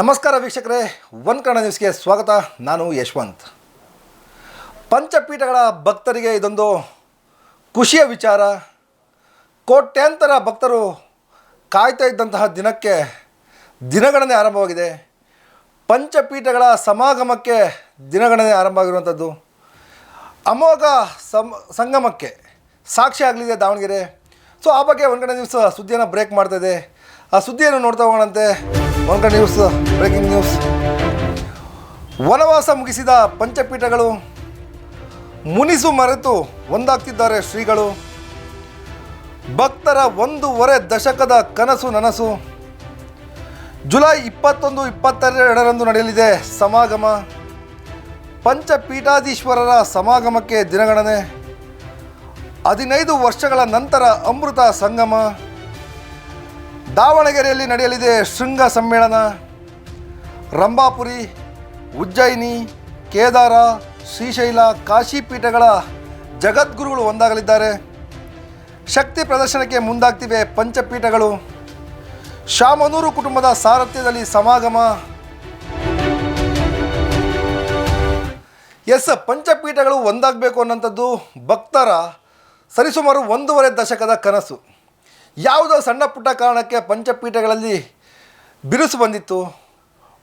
ನಮಸ್ಕಾರ ವೀಕ್ಷಕರೇ, ಒನ್ ಕನ್ನಡ ನ್ಯೂಸ್ಗೆ ಸ್ವಾಗತ. ನಾನು ಯಶವಂತ್. ಪಂಚಪೀಠಗಳ ಭಕ್ತರಿಗೆ ಇದೊಂದು ಖುಷಿಯ ವಿಚಾರ. ಕೋಟ್ಯಾಂತರ ಭಕ್ತರು ಕಾಯ್ತಾ ಇದ್ದಂತಹ ದಿನಕ್ಕೆ ದಿನಗಣನೆ ಆರಂಭವಾಗಿದೆ. ಪಂಚಪೀಠಗಳ ಸಮಾಗಮಕ್ಕೆ ದಿನಗಣನೆ ಆರಂಭ ಆಗಿರುವಂಥದ್ದು ಅಮೋಘ ಸಮ್ ಸಂಗಮಕ್ಕೆ ಸಾಕ್ಷಿ ಆಗಲಿದೆ ದಾವಣಗೆರೆ. ಸೊ ಆ ಬಗ್ಗೆ ಒಂದು ಕಡೆ ನ್ಯೂಸ್ ಸುದ್ದಿಯನ್ನು ಬ್ರೇಕ್ ಇದೆ. ಆ ಸುದ್ದಿಯನ್ನು ನೋಡ್ತಾ ಹೋಗೋಣಂತೆ. ಕಡೆ ನ್ಯೂಸ್ ಬ್ರೇಕಿಂಗ್ ನ್ಯೂಸ್ ವನವಾಸ ಮುಗಿಸಿದ ಪಂಚಪೀಠಗಳು ಮುನಿಸು ಮರೆತು ಒಂದಾಗ್ತಿದ್ದಾರೆ ಶ್ರೀಗಳು. ಭಕ್ತರ ಒಂದೂವರೆ ದಶಕದ ಕನಸು ನನಸು. ಜುಲೈ ಇಪ್ಪತ್ತೊಂದು, ಇಪ್ಪತ್ತೆರಡರಂದು ನಡೆಯಲಿದೆ ಸಮಾಗಮ. ಪಂಚಪೀಠಾಧೀಶ್ವರರ ಸಮಾಗಮಕ್ಕೆ ದಿನಗಣನೆ. ಹದಿನೈದು ವರ್ಷಗಳ ನಂತರ ಅಮೃತ ಸಂಗಮ. ದಾವಣಗೆರೆಯಲ್ಲಿ ನಡೆಯಲಿದೆ ಶೃಂಗ ಸಮ್ಮೇಳನ. ರಂಭಾಪುರಿ, ಉಜ್ಜಯಿನಿ, ಕೇದಾರ, ಶ್ರೀಶೈಲ ಕಾಶಿ ಪೀಠಗಳ ಜಗದ್ಗುರುಗಳು ಒಂದಾಗಲಿದ್ದಾರೆ. ಶಕ್ತಿ ಪ್ರದರ್ಶನಕ್ಕೆ ಮುಂದಾಗ್ತಿವೆ ಪಂಚಪೀಠಗಳು. ಶಾಮನೂರು ಕುಟುಂಬದ ಸಾರಥ್ಯದಲ್ಲಿ ಸಮಾಗಮ. ಎಸ್, ಪಂಚಪೀಠಗಳು ಒಂದಾಗಬೇಕು ಅನ್ನೋಂಥದ್ದು ಭಕ್ತರ ಸರಿಸುಮಾರು ಒಂದೂವರೆ ದಶಕದ ಕನಸು. ಯಾವುದೋ ಸಣ್ಣ ಪುಟ್ಟ ಕಾರಣಕ್ಕೆ ಪಂಚಪೀಠಗಳಲ್ಲಿ ಬಿರುಸು ಬಂದಿತ್ತು,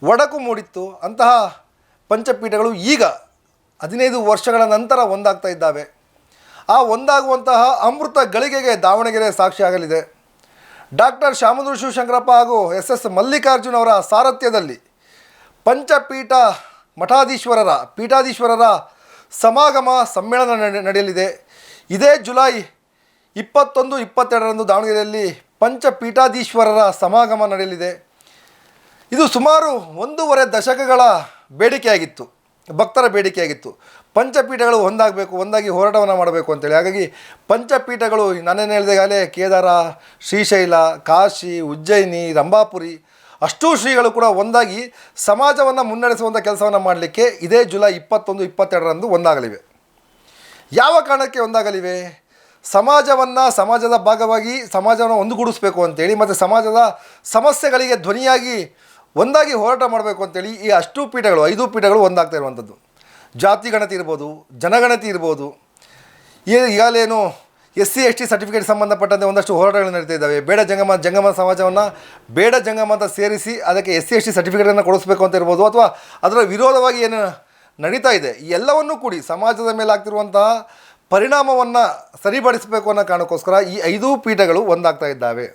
ಒಡಕು ಮೂಡಿತ್ತು, ಅಂತಹ ಪಂಚಪೀಠಗಳು ಈಗ ಹದಿನೈದು ವರ್ಷಗಳ ನಂತರ ಒಂದಾಗ್ತಾ ಇದ್ದಾವೆ. ಆ ಒಂದಾಗುವಂತಹ ಅಮೃತ ಗಳಿಗೆಗೆ ದಾವಣಗೆರೆ ಸಾಕ್ಷಿಯಾಗಲಿದೆ ಡಾಕ್ಟರ್ ಶಾಮನೂರು ಶಿವಶಂಕರಪ್ಪ ಹಾಗೂ ಎಸ್ ಎಸ್ ಮಲ್ಲಿಕಾರ್ಜುನ್ ಅವರ ಸಾರಥ್ಯದಲ್ಲಿ ಪಂಚಪೀಠ ಮಠಾಧೀಶ್ವರರ, ಪೀಠಾಧೀಶ್ವರರ ಸಮಾಗಮ ಸಮ್ಮೇಳನ ನಡೆ- ನಡೆಯಲಿದೆ. ಇದೇ ಜುಲೈ ಇಪ್ಪತ್ತೊಂದು, ಇಪ್ಪತ್ತೆರಡರಂದು ದಾವಣಗೆರೆಯಲ್ಲಿ ಪಂಚಪೀಠಾಧೀಶ್ವರರ ಸಮಾಗಮ ನಡೆಯಲಿದೆ. ಇದು ಸುಮಾರು ಒಂದೂವರೆ ದಶಕಗಳ ಬೇಡಿಕೆಯಾಗಿತ್ತು, ಭಕ್ತರ ಬೇಡಿಕೆಯಾಗಿತ್ತು. ಪಂಚಪೀಠಗಳು ಒಂದಾಗಬೇಕು, ಒಂದಾಗಿ ಹೋರಾಟವನ್ನು ಮಾಡಬೇಕು ಅಂತೇಳಿ. ಹಾಗಾಗಿ ಪಂಚಪೀಠಗಳು ನಾನೇನು ಹೇಳಿದಾಗಲೇ ಕೇದಾರ, ಶ್ರೀಶೈಲ, ಕಾಶಿ, ಉಜ್ಜಯಿನಿ, ರಂಭಾಪುರಿ, ಅಷ್ಟೂ ಶ್ರೀಗಳು ಕೂಡ ಒಂದಾಗಿ ಸಮಾಜವನ್ನು ಮುನ್ನಡೆಸುವಂಥ ಕೆಲಸವನ್ನು ಮಾಡಲಿಕ್ಕೆ ಇದೇ ಜುಲೈ ಇಪ್ಪತ್ತೊಂದು, ಇಪ್ಪತ್ತೆರಡರಂದು ಒಂದಾಗಲಿವೆ. ಯಾವ ಕಾರಣಕ್ಕೆ ಒಂದಾಗಲಿವೆ? ಸಮಾಜವನ್ನು ಸಮಾಜದ ಭಾಗವಾಗಿ ಸಮಾಜವನ್ನು ಒಂದುಗೂಡಿಸ್ಬೇಕು ಅಂತೇಳಿ ಮತ್ತು ಸಮಾಜದ ಸಮಸ್ಯೆಗಳಿಗೆ ಧ್ವನಿಯಾಗಿ ಒಂದಾಗಿ ಹೋರಾಟ ಮಾಡಬೇಕು ಅಂತೇಳಿ ಈ ಅಷ್ಟು ಪೀಠಗಳು, ಐದು ಪೀಠಗಳು ಒಂದಾಗ್ತಾ ಇರುವಂಥದ್ದು. ಜಾತಿ ಗಣತಿ ಇರ್ಬೋದು, ಜನಗಣತಿ ಇರ್ಬೋದು ಈಗಾಗಲೇನು S C, S T certificate ಸಂಬಂಧಪಟ್ಟಂತೆ ಒಂದಷ್ಟು ಹೋರಾಟಗಳು ನಡೀತಾ ಇದ್ದಾವೆ. ಬೇಡ ಜಂಗಮ ಜಂಗಮ ಸಮಾಜವನ್ನು ಬೇಡ ಜಂಗಮ ಅಂತ ಸೇರಿಸಿ ಅದಕ್ಕೆ ಎಸ್ ಸಿ, ಎಸ್ ಟಿ ಸರ್ಟಿಫಿಕೇಟನ್ನು ಕೊಡಿಸ್ಬೇಕು ಅಂತ ಇರ್ಬೋದು ಅಥವಾ ಅದರ ವಿರೋಧವಾಗಿ ಏನು ನಡೀತಾ ಇದೆ ಎಲ್ಲವನ್ನೂ ಕೂಡಿ ಸಮಾಜದ ಮೇಲೆ ಆಗ್ತಿರುವಂತಹ ಪರಿಣಾಮವನ್ನು ಸರಿಪಡಿಸಬೇಕು ಅನ್ನೋ ಕಾರಣಕ್ಕೋಸ್ಕರ ಈ ಐದೂ ಪೀಠಗಳು ಒಂದಾಗ್ತಾ ಇದ್ದಾವೆ.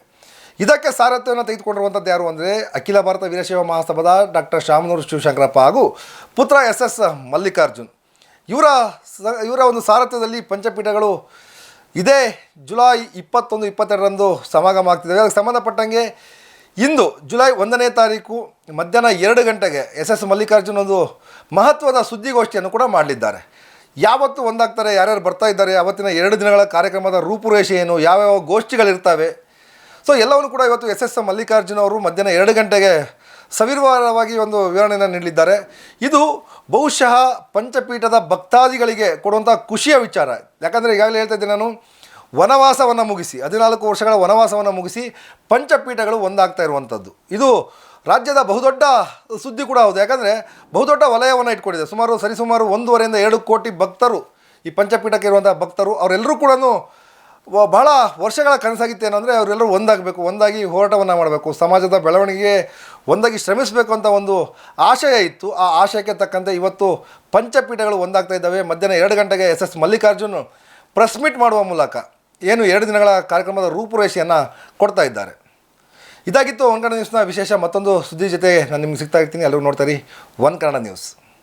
ಇದಕ್ಕೆ ಸಾರಥ್ಯವನ್ನು ತೆಗೆದುಕೊಂಡಿರುವಂಥದ್ದು ಯಾರು ಅಂದರೆ ಅಖಿಲ ಭಾರತ ವೀರಶೈವ ಮಹಾಸಭಾದ ಡಾಕ್ಟರ್ ಶಾಮನೂರು ಶಿವಶಂಕರಪ್ಪ ಹಾಗೂ ಪುತ್ರ ಎಸ್ ಎಸ್ ಮಲ್ಲಿಕಾರ್ಜುನ್. ಇವರ ಇವರ ಒಂದು ಸಾರಥ್ಯದಲ್ಲಿ ಪಂಚಪೀಠಗಳು ಇದೇ ಜುಲೈ ಇಪ್ಪತ್ತೊಂದು, ಇಪ್ಪತ್ತೆರಡರಂದು ಸಮಾಗಮ ಆಗ್ತಿದೆ ಅದಕ್ಕೆ ಸಂಬಂಧಪಟ್ಟಂಗೆ ಇಂದು ಜುಲೈ ಒಂದನೇ ತಾರೀಕು ಮಧ್ಯಾಹ್ನ ಎರಡು ಗಂಟೆಗೆ ಎಸ್ ಎಸ್ ಮಲ್ಲಿಕಾರ್ಜುನ್ ಒಂದು ಮಹತ್ವದ ಸುದ್ದಿಗೋಷ್ಠಿಯನ್ನು ಕೂಡ ಮಾಡಲಿದ್ದಾರೆ. ಯಾವತ್ತು ಒಂದಾಗ್ತಾರೆ, ಯಾರ್ಯಾರು ಬರ್ತಾ ಇದ್ದಾರೆ, ಅವತ್ತಿನ ಎರಡು ದಿನಗಳ ಕಾರ್ಯಕ್ರಮದ ರೂಪುರೇಷೆ ಏನು, ಯಾವ್ಯಾವ ಗೋಷ್ಠಿಗಳಿರ್ತವೆ? ಸೊ ಎಲ್ಲವನ್ನು ಕೂಡ ಇವತ್ತು ಎಸ್ ಎಸ್ ಮಲ್ಲಿಕಾರ್ಜುನ ಅವರು ಮಧ್ಯಾಹ್ನ ಎರಡು ಗಂಟೆಗೆ ಸವಿರ್ವಾರವಾಗಿ ಒಂದು ವಿವರಣೆಯನ್ನು ನೀಡಿದ್ದಾರೆ ಇದು ಬಹುಶಃ ಪಂಚಪೀಠದ ಭಕ್ತಾದಿಗಳಿಗೆ ಕೊಡುವಂಥ ಖುಷಿಯ ವಿಚಾರ. ಯಾಕಂದರೆ ಈಗಾಗಲೇ ಹೇಳ್ತಾ ಇದ್ದೀನಿ ನಾನು, ವನವಾಸವನ್ನು ಮುಗಿಸಿ, ಹದಿನಾಲ್ಕು ವರ್ಷಗಳ ವನವಾಸವನ್ನು ಮುಗಿಸಿ ಪಂಚಪೀಠಗಳು ಒಂದಾಗ್ತಾ ಇರುವಂಥದ್ದು ಇದು ರಾಜ್ಯದ ಬಹುದೊಡ್ಡ ಸುದ್ದಿ ಕೂಡ ಹೌದು. ಯಾಕಂದರೆ ಬಹುದೊಡ್ಡ ವಲಯವನ್ನು ಇಟ್ಕೊಂಡಿದೆ. ಸುಮಾರು ಸರಿಸುಮಾರು ಒಂದೂವರೆಯಿಂದ ಎರಡು ಕೋಟಿ ಭಕ್ತರು ಈ ಪಂಚಪೀಠಕ್ಕೆ ಇರುವಂಥ ಭಕ್ತರು, ಅವರೆಲ್ಲರೂ ಕೂಡ ಬಹಳ ವರ್ಷಗಳ ಕನಸಾಗಿತ್ತು ಏನಂದರೆ ಅವರೆಲ್ಲರೂ ಒಂದಾಗಬೇಕು, ಒಂದಾಗಿ ಹೋರಾಟವನ್ನು ಮಾಡಬೇಕು. ಸಮಾಜದ ಬೆಳವಣಿಗೆ ಒಂದಾಗಿ ಶ್ರಮಿಸಬೇಕು ಅಂತ ಒಂದು ಆಶಯ ಇತ್ತು. ಆ ಆಶಯಕ್ಕೆ ತಕ್ಕಂತೆ ಇವತ್ತು ಪಂಚಪೀಠಗಳು ಒಂದಾಗ್ತಾ ಇದ್ದಾವೆ. ಮಧ್ಯಾಹ್ನ ಎರಡು ಗಂಟೆಗೆ S S Mallikarjun press meet ಮಾಡುವ ಮೂಲಕ ಏನು ಎರಡು ದಿನಗಳ ಕಾರ್ಯಕ್ರಮದ ರೂಪುರೇಷೆಯನ್ನು ಕೊಡ್ತಾ ಇದ್ದಾರೆ. ಇದಾಗಿತ್ತು ಒನ್ ಕನ್ನಡ ನ್ಯೂಸ್ನ ವಿಶೇಷ ಮತ್ತೊಂದು ಸುದ್ದಿ ಜೊತೆ ನಾನು ನಿಮ್ಗೆ ಸಿಗ್ತಾ ಇರ್ತೀನಿ. ಎಲ್ಲರೂ ನೋಡ್ತಾರೆ ಒನ್ ಕನ್ನಡ ನ್ಯೂಸ್.